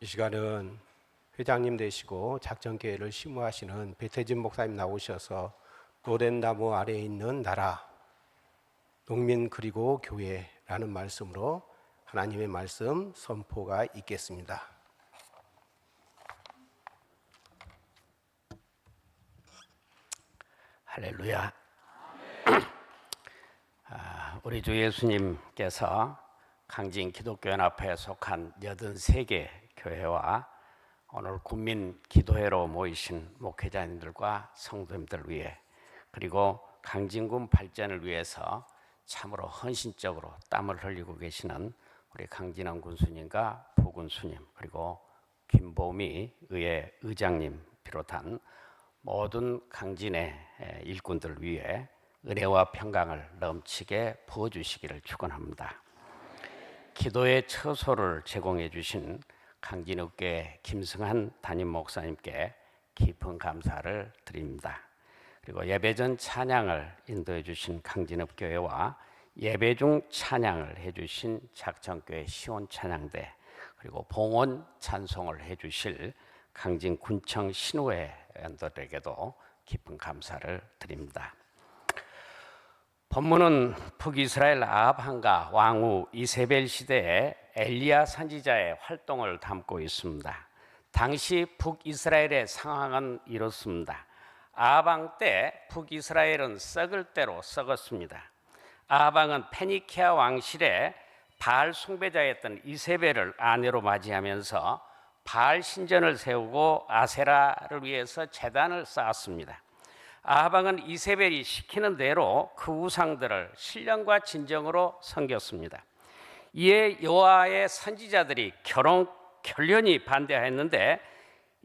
이 시간은 회장님 되시고 작전계획을 심우하시는 배태진 목사님 나오셔서 노랜나무 아래에 있는 나라, 농민 그리고 교회라는 말씀으로 하나님의 말씀 선포가 있겠습니다. 할렐루야. 아, 우리 주 예수님께서 강진 기독교연합회에 속한 83개 교회와 오늘 국민 기도회로 모이신 목회자님들과 성도님들 위해 그리고 강진군 발전을 위해서 참으로 헌신적으로 땀을 흘리고 계시는 우리 강진원 군수님과 부군수님 그리고 김보미 의회 의장님 비롯한 모든 강진의 일꾼들 위해 은혜와 평강을 넘치게 부어주시기를 축원합니다. 기도의 처소를 제공해 주신 강진읍교회 김승한 담임 목사님께 깊은 감사를 드립니다. 그리고 예배 전 찬양을 인도해 주신 강진읍교회와 예배 중 찬양을 해 주신 작전교회 시온 찬양대 그리고 봉헌 찬송을 해 주실 강진 군청 신우회원들에게도 깊은 감사를 드립니다. 본문은 북이스라엘 아합한가 왕후 이세벨 시대에 엘리야 선지자의 활동을 담고 있습니다. 당시 북이스라엘의 상황은 이렇습니다. 아합왕 때 북이스라엘은 썩을 대로 썩었습니다. 아합왕은 페니키아 왕실에 바알 숭배자였던 이세벨을 아내로 맞이하면서 바알 신전을 세우고 아세라를 위해서 재단을 쌓았습니다. 아하방은 이세벨이 시키는 대로 그 우상들을 신령과 진정으로 섬겼습니다. 이에 여호와의 선지자들이 결혼 결연히 반대하였는데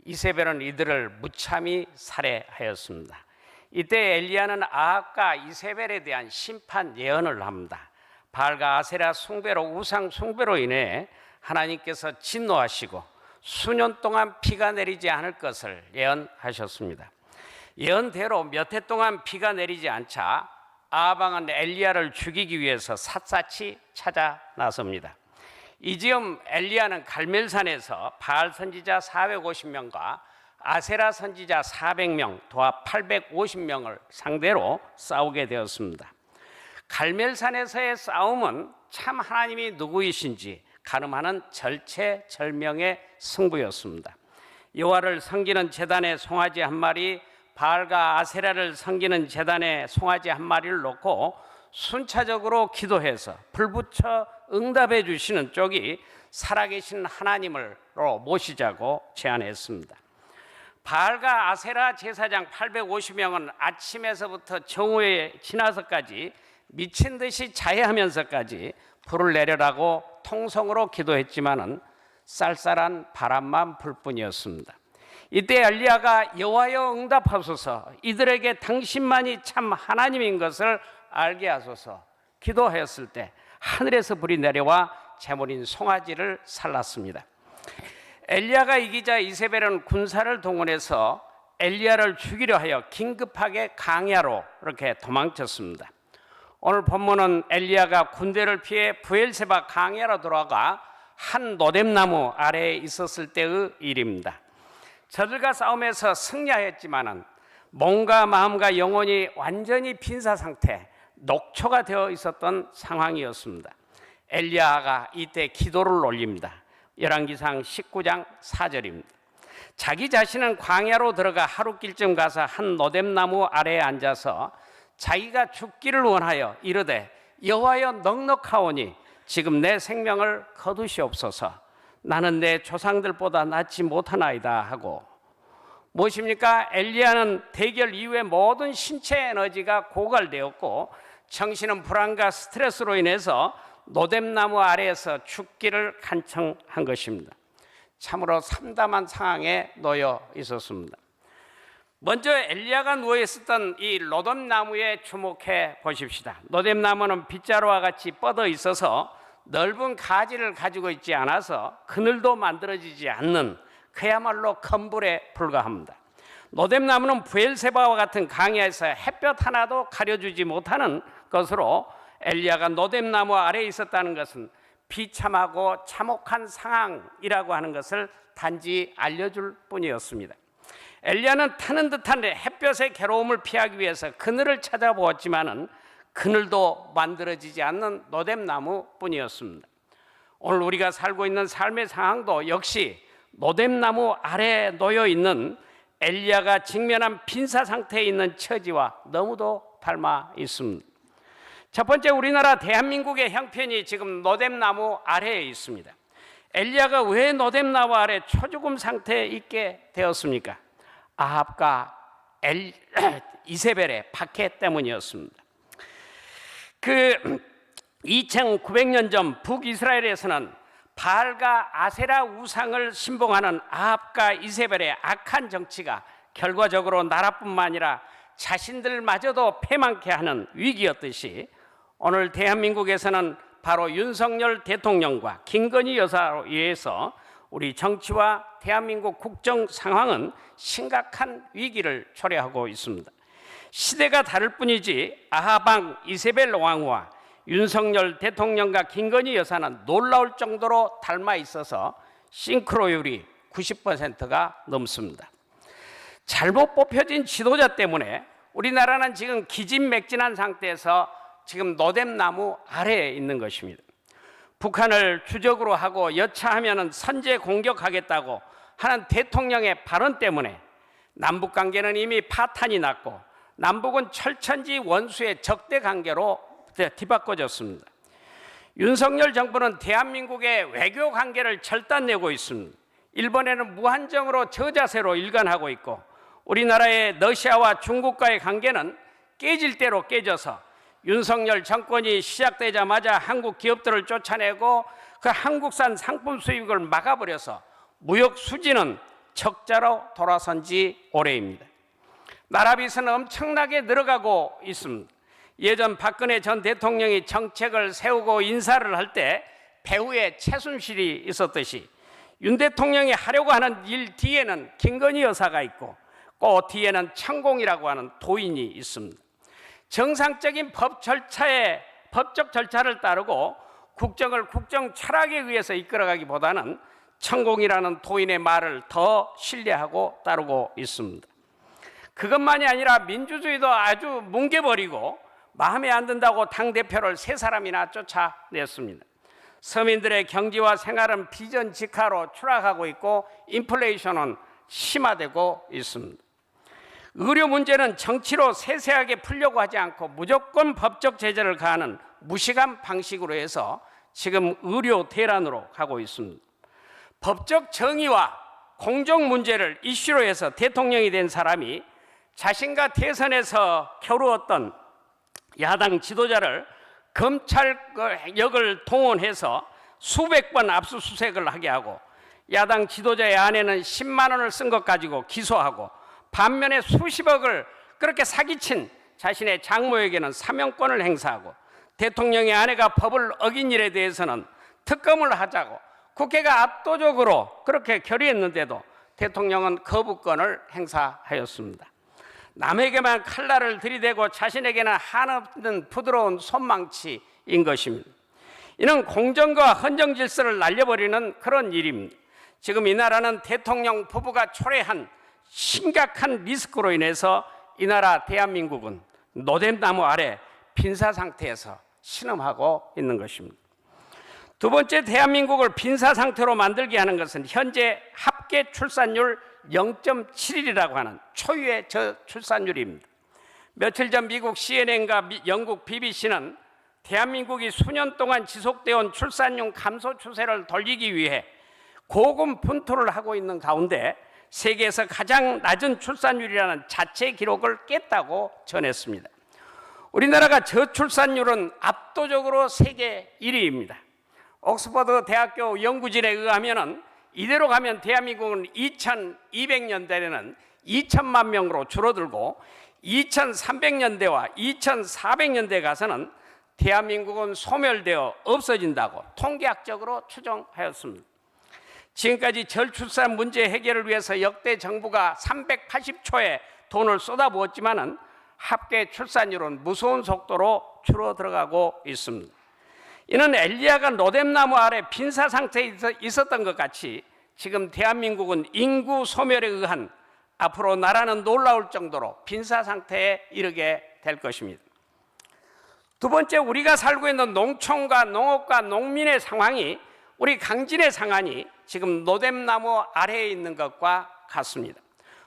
이세벨은 이들을 무참히 살해하였습니다. 이때 엘리야는 아합과 이세벨에 대한 심판 예언을 합니다. 바알과 아세라 숭배로 우상 숭배로 인해 하나님께서 진노하시고 수년 동안 비가 내리지 않을 것을 예언하셨습니다. 예언대로 몇 해 동안 비가 내리지 않자 아방은 엘리야를 죽이기 위해서 샅샅이 찾아 나섭니다. 이즈음 엘리야는 갈멜산에서 바알 선지자 450명과 아세라 선지자 400명, 도합 850명을 상대로 싸우게 되었습니다. 갈멜산에서의 싸움은 참 하나님이 누구이신지 가늠하는 절체절명의 승부였습니다. 여호와를 섬기는 제단에 송아지 한 마리, 바알과 아세라를 섬기는 제단에 송아지 한 마리를 놓고 순차적으로 기도해서 불붙여 응답해 주시는 쪽이 살아계신 하나님을로 모시자고 제안했습니다. 바알과 아세라 제사장 850명은 아침에서부터 정오에 지나서까지 미친 듯이 자해하면서까지 불을 내려라고 통성으로 기도했지만은 쌀쌀한 바람만 불 뿐이었습니다. 이때 엘리야가 여호와여 응답하소서 이들에게 당신만이 참 하나님인 것을 알게 하소서 기도하였을 때 하늘에서 불이 내려와 제물인 송아지를 살랐습니다. 엘리야가 이기자 이세벨은 군사를 동원해서 엘리야를 죽이려 하여 긴급하게 강야로 이렇게 도망쳤습니다. 오늘 본문은 엘리야가 군대를 피해 부엘세바 강야로 돌아가 한 노뎀나무 아래에 있었을 때의 일입니다. 저들과 싸움에서 승리하였지만은 몸과 마음과 영혼이 완전히 빈사 상태, 녹초가 되어 있었던 상황이었습니다. 엘리야가 이때 기도를 올립니다. 열왕기상 19장 4절입니다. 자기 자신은 광야로 들어가 하루길쯤 가서 한 노뎀나무 아래에 앉아서 자기가 죽기를 원하여 이르되 여호와여 넉넉하오니 지금 내 생명을 거두시옵소서. 나는 내 조상들보다 낫지 못하나이다 하고 무엇입니까? 엘리야는 대결 이후에 모든 신체 에너지가 고갈되었고 정신은 불안과 스트레스로 인해서 노뎀나무 아래에서 죽기를 간청한 것입니다. 참으로 참담한 상황에 놓여 있었습니다. 먼저 엘리야가 누워 있었던 이 로뎀나무에 주목해 보십시다. 로뎀나무는 빗자루와 같이 뻗어 있어서 넓은 가지를 가지고 있지 않아서 그늘도 만들어지지 않는 그야말로 건불에 불과합니다. 노뎀나무는 부엘세바와 같은 강야에서 햇볕 하나도 가려주지 못하는 것으로 엘리야가 노뎀나무 아래에 있었다는 것은 비참하고 참혹한 상황이라고 하는 것을 단지 알려줄 뿐이었습니다. 엘리야는 타는 듯한 햇볕의 괴로움을 피하기 위해서 그늘을 찾아보았지만은 그늘도 만들어지지 않는 노뎀나무뿐이었습니다. 오늘 우리가 살고 있는 삶의 상황도 역시 노뎀나무 아래에 놓여 있는 엘리야가 직면한 빈사 상태에 있는 처지와 너무도 닮아 있습니다. 첫 번째 우리나라 대한민국의 형편이 지금 노뎀나무 아래에 있습니다. 엘리야가 왜 노뎀나무 아래 초죽음 상태에 있게 되었습니까? 아합과 엘, 이세벨의 박해 때문이었습니다. 그 2900년 전 북이스라엘에서는 바알과 아세라 우상을 신봉하는 아합과 이세벨의 악한 정치가 결과적으로 나라뿐만 아니라 자신들마저도 패망케 하는 위기였듯이 오늘 대한민국에서는 바로 윤석열 대통령과 김건희 여사로 의해서 우리 정치와 대한민국 국정 상황은 심각한 위기를 초래하고 있습니다. 시대가 다를 뿐이지 아하방 이세벨 왕후와 윤석열 대통령과 김건희 여사는 놀라울 정도로 닮아 있어서 싱크로율이 90%가 넘습니다. 잘못 뽑혀진 지도자 때문에 우리나라는 지금 기진맥진한 상태에서 지금 노뎀나무 아래에 있는 것입니다. 북한을 주적으로 하고 여차하면 선제 공격하겠다고 하는 대통령의 발언 때문에 남북 관계는 이미 파탄이 났고 남북은 철천지 원수의 적대 관계로 뒤바꿔졌습니다. 윤석열 정부는 대한민국의 외교 관계를 절단내고 있습니다. 일본에는 무한정으로 저자세로 일관하고 있고 우리나라의 러시아와 중국과의 관계는 깨질 대로 깨져서 윤석열 정권이 시작되자마자 한국 기업들을 쫓아내고 그 한국산 상품 수입을 막아버려서 무역 수지는 적자로 돌아선 지 오래입니다. 나라빚은 엄청나게 늘어가고 있습니다. 예전 박근혜 전 대통령이 정책을 세우고 인사를 할 때 배후에 최순실이 있었듯이 윤 대통령이 하려고 하는 일 뒤에는 김건희 여사가 있고 그 뒤에는 천공이라고 하는 도인이 있습니다. 정상적인 법 절차에 법적 절차를 따르고 국정을 국정 철학에 의해서 이끌어가기보다는 천공이라는 도인의 말을 더 신뢰하고 따르고 있습니다. 그것만이 아니라 민주주의도 아주 뭉개버리고 마음에 안 든다고 당 대표를 세 사람이나 쫓아냈습니다. 서민들의 경제와 생활은 비전 직하로 추락하고 있고 인플레이션은 심화되고 있습니다. 의료 문제는 정치로 세세하게 풀려고 하지 않고 무조건 법적 제재를 가하는 무시한 방식으로 해서 지금 의료 대란으로 가고 있습니다. 법적 정의와 공정 문제를 이슈로 해서 대통령이 된 사람이 자신과 대선에서 겨루었던 야당 지도자를 검찰력을 동원해서 수백 번 압수수색을 하게 하고 야당 지도자의 아내는 10만 원을 쓴 것 가지고 기소하고 반면에 수십억을 그렇게 사기친 자신의 장모에게는 사명권을 행사하고 대통령의 아내가 법을 어긴 일에 대해서는 특검을 하자고 국회가 압도적으로 그렇게 결의했는데도 대통령은 거부권을 행사하였습니다. 남에게만 칼날을 들이대고 자신에게는 한없는 부드러운 손망치인 것입니다. 이는 공정과 헌정 질서를 날려버리는 그런 일입니다. 지금 이 나라는 대통령 부부가 초래한 심각한 리스크로 인해서 이 나라 대한민국은 노뎀나무 아래 빈사 상태에서 신음하고 있는 것입니다. 두 번째 대한민국을 빈사 상태로 만들게 하는 것은 현재 합계 출산율 0.71이라고 하는 초유의 저출산율입니다. 며칠 전 미국 CNN과 미, 영국 BBC는 대한민국이 수년 동안 지속되어 온 출산율 감소 추세를 돌리기 위해 고군 분투를 하고 있는 가운데 세계에서 가장 낮은 출산율이라는 자체 기록을 깼다고 전했습니다. 우리나라가 저출산율은 압도적으로 세계 1위입니다. 옥스퍼드 대학교 연구진에 의하면은 이대로 가면 대한민국은 2200년대에는 2천만 명으로 줄어들고 2300년대와 2400년대 가서는 대한민국은 소멸되어 없어진다고 통계학적으로 추정하였습니다. 지금까지 절출산 문제 해결을 위해서 역대 정부가 380초의 돈을 쏟아부었지만은 합계 출산율은 무서운 속도로 줄어들어가고 있습니다. 이는 엘리야가 노뎀나무 아래 빈사 상태에 있었던 것 같이 지금 대한민국은 인구 소멸에 의한 앞으로 나라는 놀라울 정도로 빈사 상태에 이르게 될 것입니다. 두 번째 우리가 살고 있는 농촌과 농업과 농민의 상황이 우리 강진의 상황이 지금 노뎀나무 아래에 있는 것과 같습니다.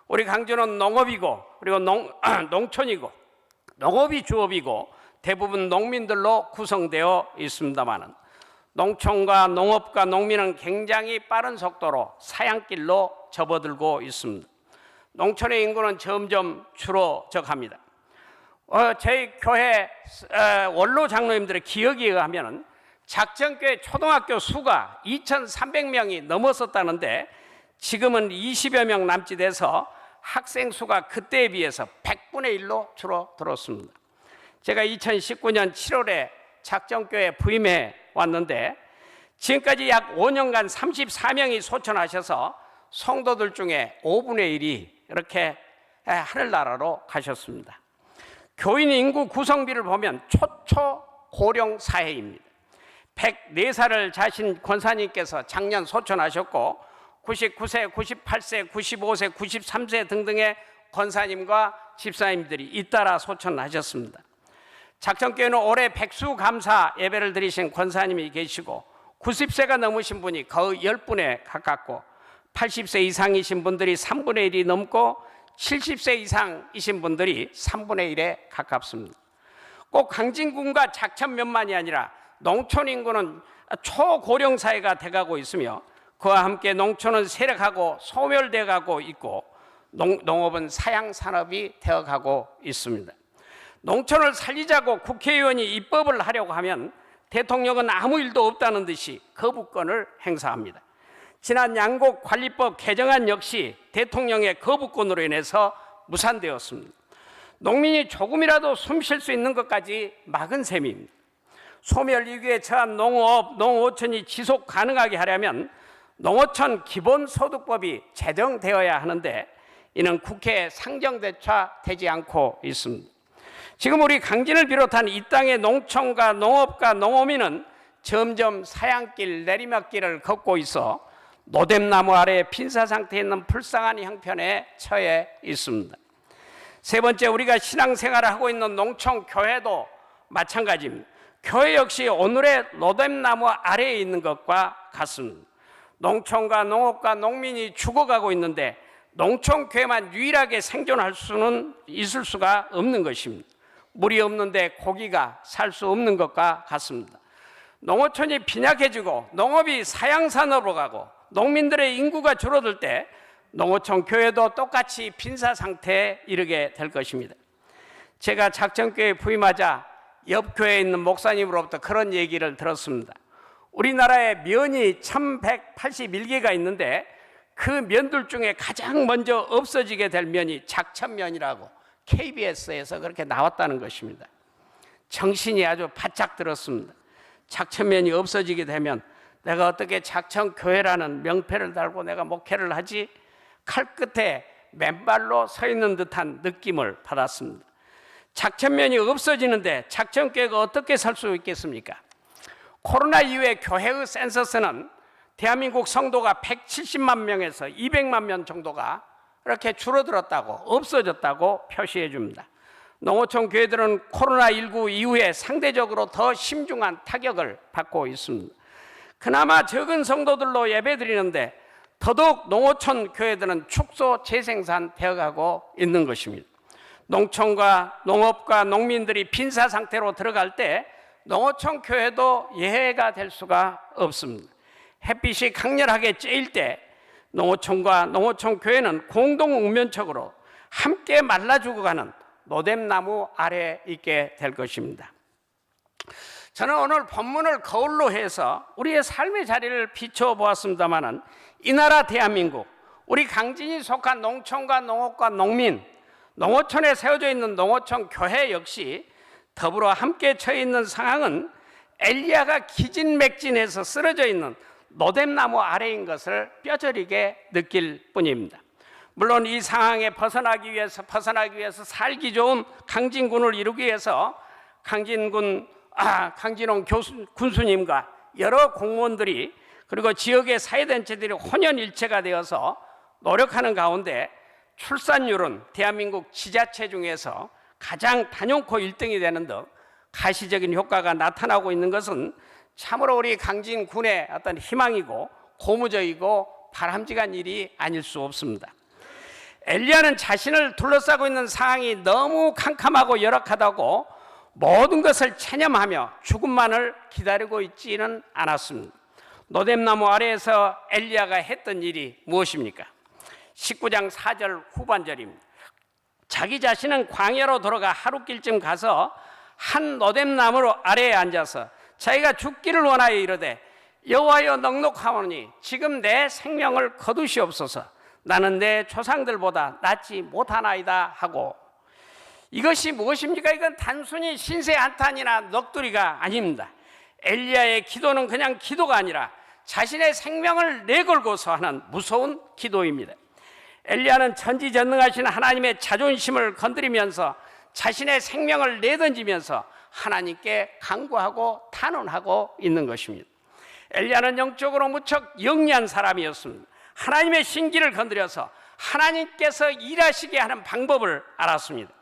우리 강진은 농업이고 그리고 농, 농촌이고 농업이 주업이고 대부분 농민들로 구성되어 있습니다만은 농촌과 농업과 농민은 굉장히 빠른 속도로 사양길로 접어들고 있습니다. 농촌의 인구는 점점 줄어져갑니다. 어, 저희 교회 어, 원로 장로님들의 기억에 의하면 작전교회 초등학교 수가 2,300명이 넘었었다는데 지금은 20여 명 남짓 돼서 학생 수가 그때에 비해서 100분의 1로 줄어들었습니다. 제가 2019년 7월에 작전교회 부임해 왔는데 지금까지 약 5년간 34명이 소천하셔서 성도들 중에 5분의 1이 이렇게 하늘나라로 가셨습니다. 교인 인구 구성비를 보면 초초 고령 사회입니다. 104살을 자신 권사님께서 작년 소천하셨고 99세, 98세, 95세, 93세 등등의 권사님과 집사님들이 잇따라 소천하셨습니다. 작전교회는 올해 백수감사 예배를 드리신 권사님이 계시고 90세가 넘으신 분이 거의 10분에 가깝고 80세 이상이신 분들이 3분의 1이 넘고 70세 이상이신 분들이 3분의 1에 가깝습니다. 꼭 강진군과 작천면만이 아니라 농촌 인구는 초고령 사회가 돼가고 있으며 그와 함께 농촌은 세력하고 소멸돼 가고 있고 농, 농업은 사양 산업이 되어가고 있습니다. 농촌을 살리자고 국회의원이 입법을 하려고 하면 대통령은 아무 일도 없다는 듯이 거부권을 행사합니다. 지난 양곡 관리법 개정안 역시 대통령의 거부권으로 인해서 무산되었습니다. 농민이 조금이라도 숨 쉴 수 있는 것까지 막은 셈입니다. 소멸 위기에 처한 농업, 농어촌이 지속 가능하게 하려면 농어촌 기본소득법이 제정되어야 하는데 이는 국회에 상정되지 않고 있습니다. 지금 우리 강진을 비롯한 이 땅의 농촌과 농업과 농어민은 점점 사양길 내리막길을 걷고 있어 노뎀나무 아래 빈사 상태에 있는 불쌍한 형편에 처해 있습니다. 세 번째 우리가 신앙생활을 하고 있는 농촌 교회도 마찬가지입니다. 교회 역시 오늘의 노뎀나무 아래에 있는 것과 같습니다. 농촌과 농업과 농민이 죽어가고 있는데 농촌 교회만 유일하게 생존할 수는 있을 수가 없는 것입니다. 물이 없는데 고기가 살 수 없는 것과 같습니다. 농어촌이 빈약해지고 농업이 사양산업으로 가고 농민들의 인구가 줄어들 때 농어촌 교회도 똑같이 빈사 상태에 이르게 될 것입니다. 제가 작전교회 부임하자 옆 교회에 있는 목사님으로부터 그런 얘기를 들었습니다. 우리나라에 면이 1181개가 있는데 그 면들 중에 가장 먼저 없어지게 될 면이 작천면이라고 KBS에서 그렇게 나왔다는 것입니다. 정신이 아주 바짝 들었습니다. 작천면이 없어지게 되면 내가 어떻게 작천교회라는 명패를 달고 내가 목회를 하지? 칼 끝에 맨발로 서 있는 듯한 느낌을 받았습니다. 작천면이 없어지는데 작천교회가 어떻게 살 수 있겠습니까? 코로나 이후에 교회의 센서스는 대한민국 성도가 170만 명에서 200만 명 정도가 이렇게 줄어들었다고 없어졌다고 표시해 줍니다. 농어촌 교회들은 코로나19 이후에 상대적으로 더 심중한 타격을 받고 있습니다. 그나마 적은 성도들로 예배 드리는데 더더욱 농어촌 교회들은 축소 재생산 되어가고 있는 것입니다. 농촌과 농업과 농민들이 빈사 상태로 들어갈 때 농어촌 교회도 예외가 될 수가 없습니다. 햇빛이 강렬하게 쬐일 때 농어촌과 농어촌 교회는 공동 웅면척으로 함께 말라 죽어가는 노뎀나무 아래에 있게 될 것입니다. 저는 오늘 본문을 거울로 해서 우리의 삶의 자리를 비춰 보았습니다마는 이 나라 대한민국, 우리 강진이 속한 농촌과 농업과 농민, 농어촌에 세워져 있는 농어촌 교회 역시 더불어 함께 처해 있는 상황은 엘리야가 기진맥진해서 쓰러져 있는 노뎀나무 아래인 것을 뼈저리게 느낄 뿐입니다. 물론 이 상황에 벗어나기 위해서 벗어나기 위해서 살기 좋은 강진군을 이루기 위해서 강진군 아, 강진홍 교수, 군수님과 여러 공무원들이 그리고 지역의 사회단체들이 혼연일체가 되어서 노력하는 가운데 출산율은 대한민국 지자체 중에서 가장 단연코 1등이 되는 등 가시적인 효과가 나타나고 있는 것은 참으로 우리 강진 군의 어떤 희망이고 고무적이고 바람직한 일이 아닐 수 없습니다. 엘리야는 자신을 둘러싸고 있는 상황이 너무 캄캄하고 열악하다고 모든 것을 체념하며 죽음만을 기다리고 있지는 않았습니다. 노뎀나무 아래에서 엘리야가 했던 일이 무엇입니까? 19장 4절 후반절입니다. 자기 자신은 광야로 돌아가 하루 길쯤 가서 한 노뎀나무 아래에 앉아서 자기가 죽기를 원하여 이르되 여호와여 넉넉하오니 지금 내 생명을 거두시옵소서 나는 내 조상들보다 낫지 못하나이다 하고 이것이 무엇입니까? 이건 단순히 신세 한탄이나 넋두리가 아닙니다. 엘리야의 기도는 그냥 기도가 아니라 자신의 생명을 내걸고서 하는 무서운 기도입니다. 엘리야는 전지전능하신 하나님의 자존심을 건드리면서 자신의 생명을 내던지면서 하나님께 간구하고 탄원하고 있는 것입니다. 엘리야는 영적으로 무척 영리한 사람이었습니다. 하나님의 신기를 건드려서 하나님께서 일하시게 하는 방법을 알았습니다.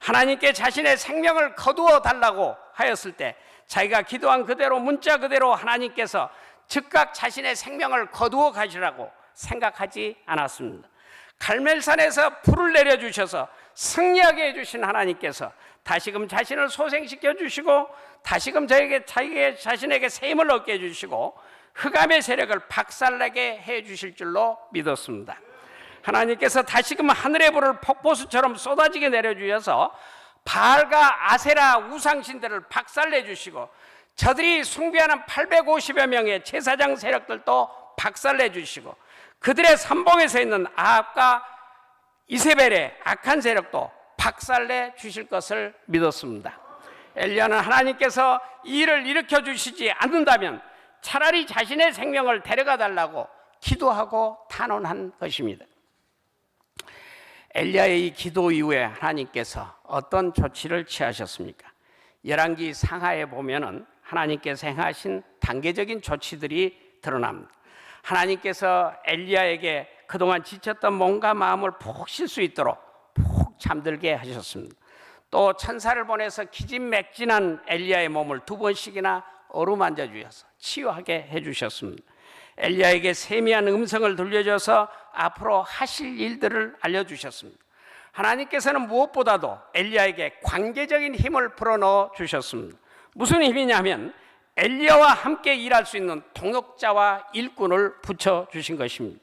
하나님께 자신의 생명을 거두어 달라고 하였을 때 자기가 기도한 그대로 문자 그대로 하나님께서 즉각 자신의 생명을 거두어 가시라고 생각하지 않았습니다. 갈멜산에서 불을 내려 주셔서 승리하게 해 주신 하나님께서 다시금 자신을 소생시켜 주시고 다시금 저에게 자기 자신에게 새 힘을 얻게 해 주시고 흑암의 세력을 박살내게 해 주실 줄로 믿었습니다. 하나님께서 다시금 하늘의 불을 폭포수처럼 쏟아지게 내려 주셔서 바알과 아세라 우상신들을 박살내 주시고 저들이 숭배하는 850여 명의 제사장 세력들도 박살내 주시고 그들의 선봉에 서 있는 아합과 이세벨의 악한 세력도 박살내 주실 것을 믿었습니다. 엘리야는 하나님께서 이 일을 일으켜 주시지 않는다면 차라리 자신의 생명을 데려가 달라고 기도하고 탄원한 것입니다. 엘리야의 이 기도 이후에 하나님께서 어떤 조치를 취하셨습니까? 열왕기 상하에 보면은 하나님께서 행하신 단계적인 조치들이 드러납니다. 하나님께서 엘리야에게 그동안 지쳤던 몸과 마음을 푹 쉴 수 있도록 푹 잠들게 하셨습니다. 또 천사를 보내서 기진맥진한 엘리야의 몸을 두 번씩이나 어루만져 주셔서 치유하게 해 주셨습니다. 엘리야에게 세미한 음성을 들려줘서 앞으로 하실 일들을 알려 주셨습니다. 하나님께서는 무엇보다도 엘리야에게 관계적인 힘을 불어넣어 주셨습니다. 무슨 힘이냐면 엘리야와 함께 일할 수 있는 동역자와 일꾼을 붙여 주신 것입니다.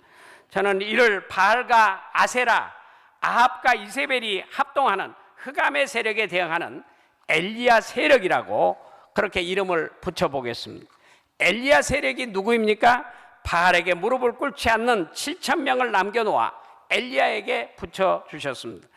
저는 이를 바알과 아세라, 아합과 이세벨이 합동하는 흑암의 세력에 대응하는 엘리야 세력이라고 그렇게 이름을 붙여 보겠습니다. 엘리야 세력이 누구입니까? 바알에게 무릎을 꿇지 않는 7천 명을 남겨놓아 엘리야에게 붙여 주셨습니다.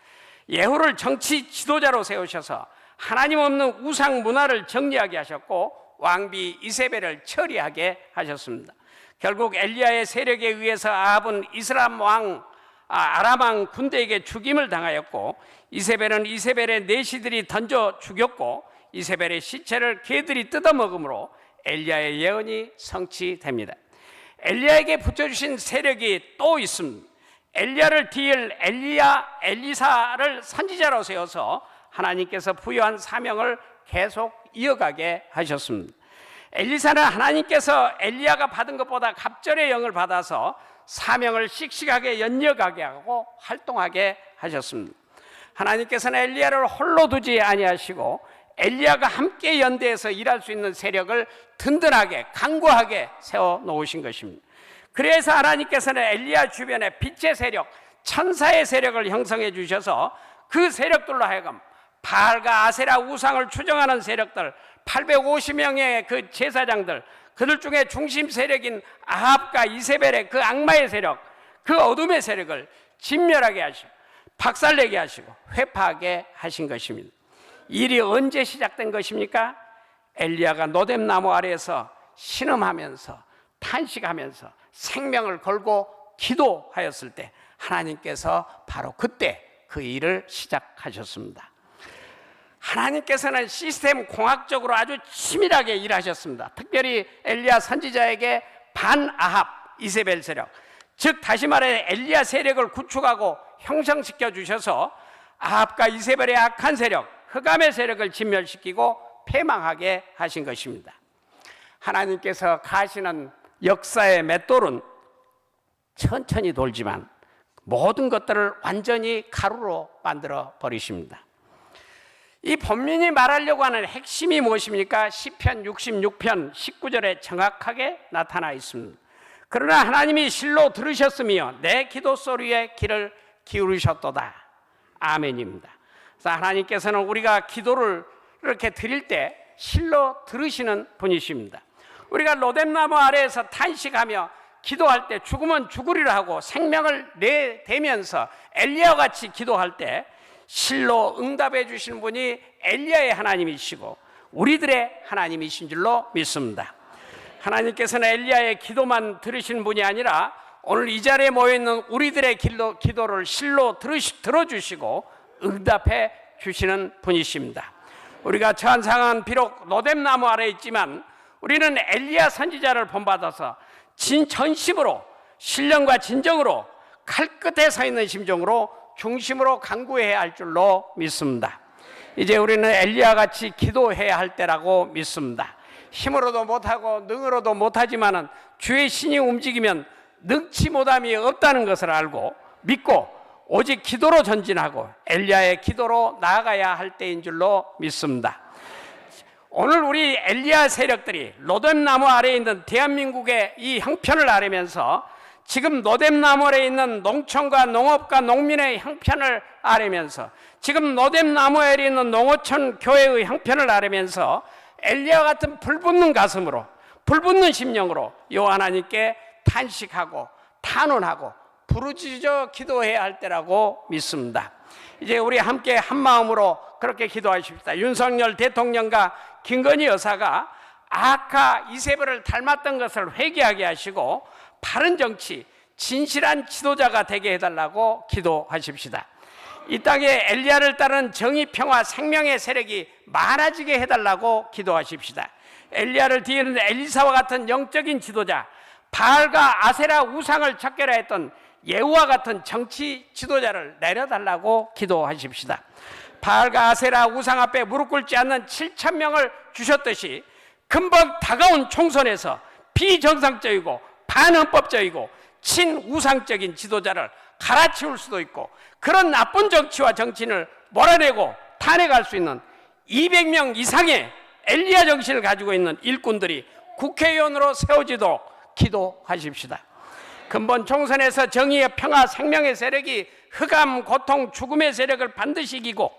예후를 정치 지도자로 세우셔서 하나님 없는 우상 문화를 정리하게 하셨고 왕비 이세벨을 처리하게 하셨습니다. 결국 엘리야의 세력에 의해서 아합은 이스람 왕 아, 아람 왕 군대에게 죽임을 당하였고 이세벨은 이세벨의 내시들이 던져 죽였고 이세벨의 시체를 개들이 뜯어먹으므로 엘리야의 예언이 성취됩니다. 엘리야에게 붙여주신 세력이 또 있습니다. 엘리야를 뒤일 엘리야 엘리사를 선지자로 세워서 하나님께서 부여한 사명을 계속 이어가게 하셨습니다. 엘리사는 하나님께서 엘리야가 받은 것보다 갑절의 영을 받아서 사명을 씩씩하게 연역하게 하고 활동하게 하셨습니다. 하나님께서는 엘리야를 홀로 두지 아니하시고 엘리야가 함께 연대해서 일할 수 있는 세력을 든든하게 강구하게 세워 놓으신 것입니다. 그래서 하나님께서는 엘리야 주변에 빛의 세력, 천사의 세력을 형성해 주셔서 그 세력들로 하여금 바알과 아세라 우상을 추정하는 세력들 850명의 그 제사장들 그들 중에 중심 세력인 아합과 이세벨의 그 악마의 세력 그 어둠의 세력을 진멸하게 하시고 박살내게 하시고 회파하게 하신 것입니다. 일이 언제 시작된 것입니까? 엘리야가 노뎀나무 아래에서 신음하면서 탄식하면서 생명을 걸고 기도하였을 때 하나님께서 바로 그때 그 일을 시작하셨습니다. 하나님께서는 시스템 공학적으로 아주 치밀하게 일하셨습니다. 특별히 엘리야 선지자에게 반아합 이세벨 세력, 즉 다시 말해 엘리야 세력을 구축하고 형성시켜 주셔서 아합과 이세벨의 악한 세력, 흑암의 세력을 진멸시키고 패망하게 하신 것입니다. 하나님께서 가시는 역사의 맷돌은 천천히 돌지만 모든 것들을 완전히 가루로 만들어 버리십니다. 이 본민이 말하려고 하는 핵심이 무엇입니까? 시편 66편 19절에 정확하게 나타나 있습니다. 그러나 하나님이 실로 들으셨으며 내 기도 소리에 귀를 기울이셨도다. 아멘입니다. 그래서 하나님께서는 우리가 기도를 이렇게 드릴 때 실로 들으시는 분이십니다. 우리가 로뎀나무 아래에서 탄식하며 기도할 때 죽으면 죽으리라 하고 생명을 내대면서 엘리야 같이 기도할 때 실로 응답해 주시는 분이 엘리야의 하나님이시고 우리들의 하나님이신 줄로 믿습니다. 하나님께서는 엘리야의 기도만 들으신 분이 아니라 오늘 이 자리에 모여 있는 우리들의 기도, 기도를 실로 들으시, 들어주시고 응답해 주시는 분이십니다. 우리가 처한 상황은 비록 노뎀나무 아래 있지만 우리는 엘리야 선지자를 본받아서 진전심으로 신령과 진정으로 칼끝에 서 있는 심정으로 중심으로 간구해야 할 줄로 믿습니다. 이제 우리는 엘리야 같이 기도해야 할 때라고 믿습니다. 힘으로도 못하고 능으로도 못하지만은 주의 신이 움직이면 능치 못함이 없다는 것을 알고 믿고 오직 기도로 전진하고 엘리야의 기도로 나아가야 할 때인 줄로 믿습니다. 오늘 우리 엘리야 세력들이 로뎀 나무 아래에 있는 대한민국의 이 형편을 아뢰면서 지금 노뎀나무 아래에 있는 농촌과 농업과 농민의 형편을 아뢰면서 지금 노뎀나무 아래에 있는 농어촌 교회의 형편을 아뢰면서 엘리야 같은 불붙는 가슴으로 불붙는 심령으로 요 하나님께 탄식하고 탄원하고 부르짖어 기도해야 할 때라고 믿습니다. 이제 우리 함께 한 마음으로 그렇게 기도하십시다. 윤석열 대통령과 김건희 여사가 아카 이세벨을 닮았던 것을 회개하게 하시고 바른 정치, 진실한 지도자가 되게 해달라고 기도하십시다. 이 땅에 엘리야를 따른 정의, 평화, 생명의 세력이 많아지게 해달라고 기도하십시다. 엘리야를 뒤에는 엘리사와 같은 영적인 지도자, 바알과 아세라 우상을 척결했던 예후와 같은 정치 지도자를 내려달라고 기도하십시다. 바알과 아세라 우상 앞에 무릎 꿇지 않는 7천 명을 주셨듯이 금방 다가온 총선에서 비정상적이고 반헌법적이고 친우상적인 지도자를 갈아치울 수도 있고 그런 나쁜 정치와 정치인을 몰아내고 탄핵할 수 있는 200명 이상의 엘리야 정신을 가지고 있는 일꾼들이 국회의원으로 세워지도록 기도하십시다. 근본 총선에서 정의의 평화 생명의 세력이 흑암 고통 죽음의 세력을 반드시 이기고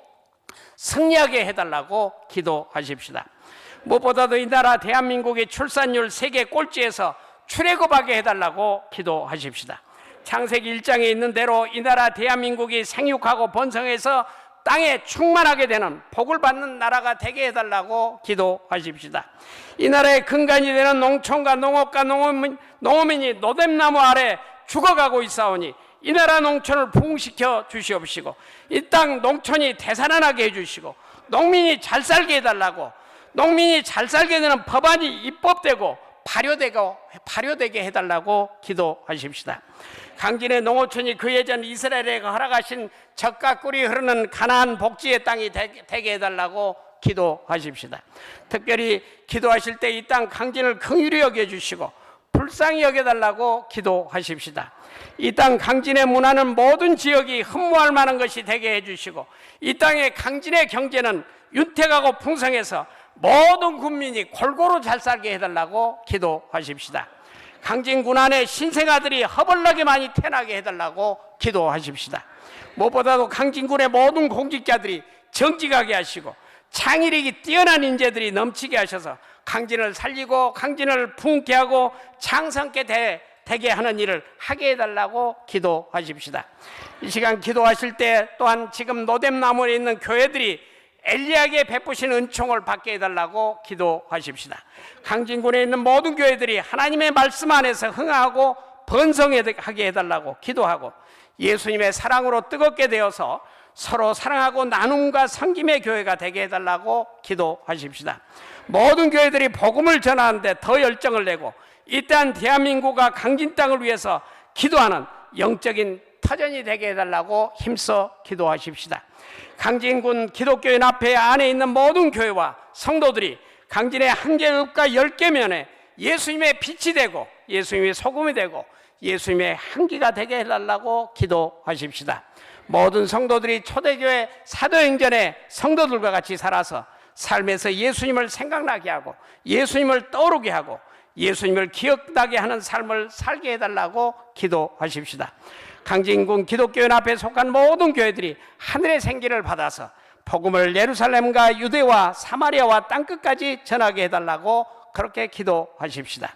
승리하게 해달라고 기도하십시다. 무엇보다도 이 나라 대한민국의 출산율 세계 꼴찌에서 출애굽하게 해달라고 기도하십시다. 창세기 1장에 있는 대로 이 나라 대한민국이 생육하고 번성해서 땅에 충만하게 되는 복을 받는 나라가 되게 해달라고 기도하십시다. 이 나라의 근간이 되는 농촌과 농업과 농어민, 농어민이 노뎀나무 아래 죽어가고 있사오니 이 나라 농촌을 부흥시켜 주시옵시고 이 땅 농촌이 대산하게 해주시고 농민이 잘 살게 해달라고 농민이 잘 살게 되는 법안이 입법되고 발효되고 발효되게 해달라고 기도하십시다. 강진의 농어촌이 그 예전 이스라엘에 허락하신 젖과 꿀이 흐르는 가나안 복지의 땅이 되게 해달라고 기도하십시다. 특별히 기도하실 때 이 땅 강진을 긍휼히 여겨주시고 불쌍히 여겨달라고 기도하십시다. 이 땅 강진의 문화는 모든 지역이 흠모할 만한 것이 되게 해주시고 이 땅의 강진의 경제는 윤택하고 풍성해서 모든 국민이 골고루 잘 살게 해달라고 기도하십시다. 강진 군 안에 신생아들이 허벌나게 많이 태어나게 해달라고 기도하십시다. 무엇보다도 강진군의 모든 공직자들이 정직하게 하시고 창의력이 뛰어난 인재들이 넘치게 하셔서 강진을 살리고 강진을 품게 하고 창성케 되, 되게 하는 일을 하게 해달라고 기도하십시다. 이 시간 기도하실 때 또한 지금 노뎀나무에 있는 교회들이 엘리야에게 베푸신 은총을 받게 해달라고 기도하십시다. 강진군에 있는 모든 교회들이 하나님의 말씀 안에서 흥하고 번성하게 해달라고 기도하고 예수님의 사랑으로 뜨겁게 되어서 서로 사랑하고 나눔과 섬김의 교회가 되게 해달라고 기도하십시다. 모든 교회들이 복음을 전하는데 더 열정을 내고 이때한 대한민국과 강진 땅을 위해서 기도하는 영적인 터전이 되게 해달라고 힘써 기도하십시다. 강진군 기독교인 앞에 안에 있는 모든 교회와 성도들이 강진의 한 개읍과 열 개면에 예수님의 빛이 되고 예수님의 소금이 되고 예수님의 향기가 되게 해달라고 기도하십시다. 모든 성도들이 초대교회 사도행전의 성도들과 같이 살아서 삶에서 예수님을 생각나게 하고 예수님을 떠오르게 하고 예수님을 기억나게 하는 삶을 살게 해달라고 기도하십시다. 강진군 기독교회 앞에 속한 모든 교회들이 하늘의 생기를 받아서 복음을 예루살렘과 유대와 사마리아와 땅끝까지 전하게 해달라고 그렇게 기도하십시다.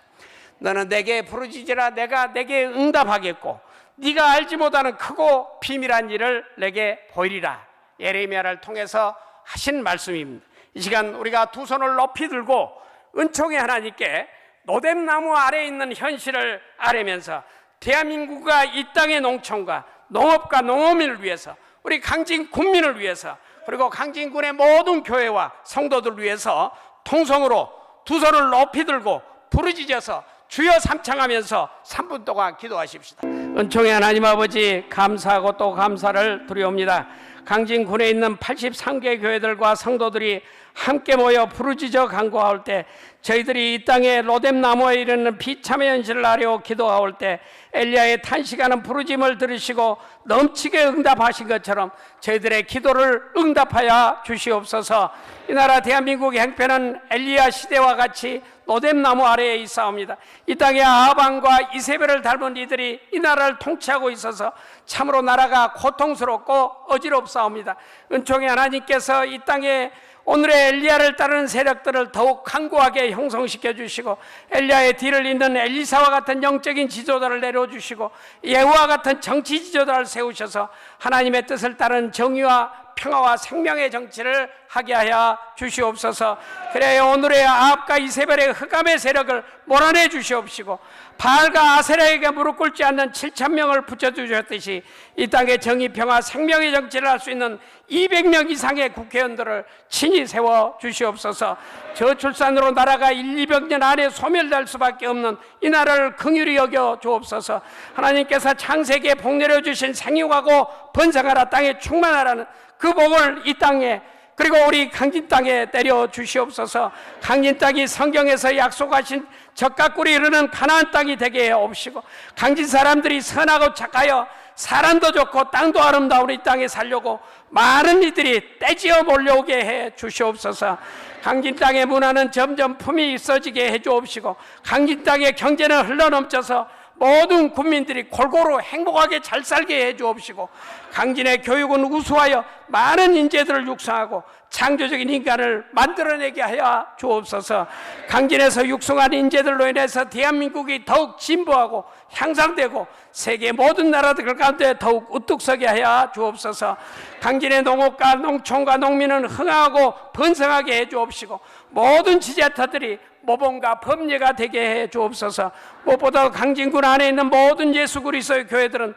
너는 내게 부르짖으라 내가 내게 응답하겠고 네가 알지 못하는 크고 비밀한 일을 내게 보이리라. 예레미야를 통해서 하신 말씀입니다. 이 시간 우리가 두 손을 높이 들고 은총의 하나님께 노뎀나무 아래에 있는 현실을 아뢰면서 대한민국과 이 땅의 농촌과 농업과 농어민을 위해서 우리 강진 군민을 위해서 그리고 강진군의 모든 교회와 성도들을 위해서 통성으로 두 손을 높이 들고 부르짖어서 주여 삼창하면서 3분 동안 기도하십시다. 은총의 하나님 아버지 감사하고 또 감사를 드리옵니다. 강진군에 있는 83개 교회들과 성도들이 함께 모여 부르짖어 간구할 때 저희들이 이 땅에 로뎀 나무에 이르는 비참의 현실을 아려 기도할 때 엘리야의 탄식하는 부르짐을 들으시고 넘치게 응답하신 것처럼 저희들의 기도를 응답하여 주시옵소서 이 나라 대한민국의 행편은 엘리야 시대와 같이 노뎀나무 아래에 있사옵니다. 이 땅에 아방과 이세벨을 닮은 이들이 이 나라를 통치하고 있어서 참으로 나라가 고통스럽고 어지럽사옵니다. 은총의 하나님께서 이 땅에 오늘의 엘리야를 따르는 세력들을 더욱 강고하게 형성시켜 주시고 엘리야의 뒤를 잇는 엘리사와 같은 영적인 지도자를 내려 주시고 예후와 같은 정치 지도자를 세우셔서 하나님의 뜻을 따른 정의와 평화와 생명의 정치를 하게 하여 주시옵소서. 그래야 오늘의 아합과 이세벨의 흑암의 세력을 몰아내 주시옵시고 바알과 아세라에게 무릎 꿇지 않는 7천 명을 붙여 주셨듯이 이 땅에 정의, 평화, 생명의 정치를 할 수 있는 200명 이상의 국회의원들을 친히 세워 주시옵소서. 저출산으로 나라가 1, 200년 안에 소멸될 수밖에 없는 이 나라를 긍휼히 여겨 주옵소서. 하나님께서 창세기에 복 내려 주신 생육하고 번성하라 땅에 충만하라는 그 복을 이 땅에 그리고 우리 강진 땅에 때려 주시옵소서. 강진 땅이 성경에서 약속하신 적과 꿀이 흐르는 가나안 땅이 되게 해옵시고 강진 사람들이 선하고 착하여 사람도 좋고 땅도 아름다운 이 땅에 살려고 많은 이들이 떼지어 몰려오게 해 주시옵소서. 강진 땅의 문화는 점점 품이 있어지게 해 주옵시고 강진 땅의 경제는 흘러넘쳐서 모든 국민들이 골고루 행복하게 잘 살게 해 주옵시고 강진의 교육은 우수하여 많은 인재들을 육성하고 창조적인 인간을 만들어내게 하여 주옵소서. 강진에서 육성한 인재들로 인해서 대한민국이 더욱 진보하고 향상되고 세계 모든 나라들 가운데 더욱 우뚝 서게 하여 주옵소서. 강진의 농업과 농촌과 농민은 흥하고 번성하게 해 주옵시고 모든 지자타들이 모범과 법례가 되게 해 주옵소서. 무엇보다 강진군 안에 있는 모든 예수 그리스도의 교회들은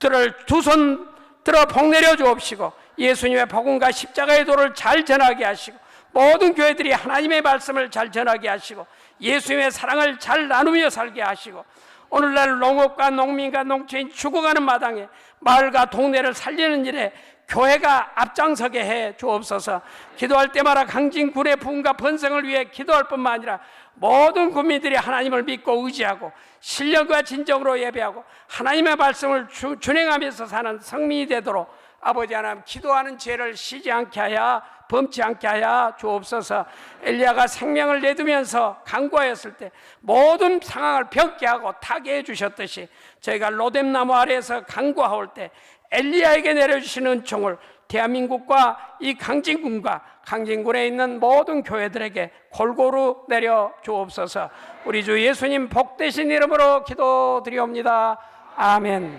들을 두 손 들어 복 내려 주옵시고 예수님의 복음과 십자가의 도를 잘 전하게 하시고 모든 교회들이 하나님의 말씀을 잘 전하게 하시고 예수님의 사랑을 잘 나누며 살게 하시고 오늘날 농업과 농민과 농촌이 죽어가는 마당에 마을과 동네를 살리는 일에 교회가 앞장서게 해 주옵소서. 기도할 때마다 강진 군의 부흥과 번성을 위해 기도할 뿐만 아니라 모든 국민들이 하나님을 믿고 의지하고 신령과 진정으로 예배하고 하나님의 말씀을 주, 준행하면서 사는 성민이 되도록 아버지 하나님 기도하는 죄를 쉬지 않게 하여 범치 않게 하여 주옵소서. 엘리야가 생명을 내두면서 강구하였을 때 모든 상황을 병게 하고 타게 해 주셨듯이 저희가 로뎀나무 아래에서 강구하올 때 엘리야에게 내려주시는 총을 대한민국과 이 강진군과 강진군에 있는 모든 교회들에게 골고루 내려 주옵소서. 우리 주 예수님 복되신 이름으로 기도드리옵니다. 아멘.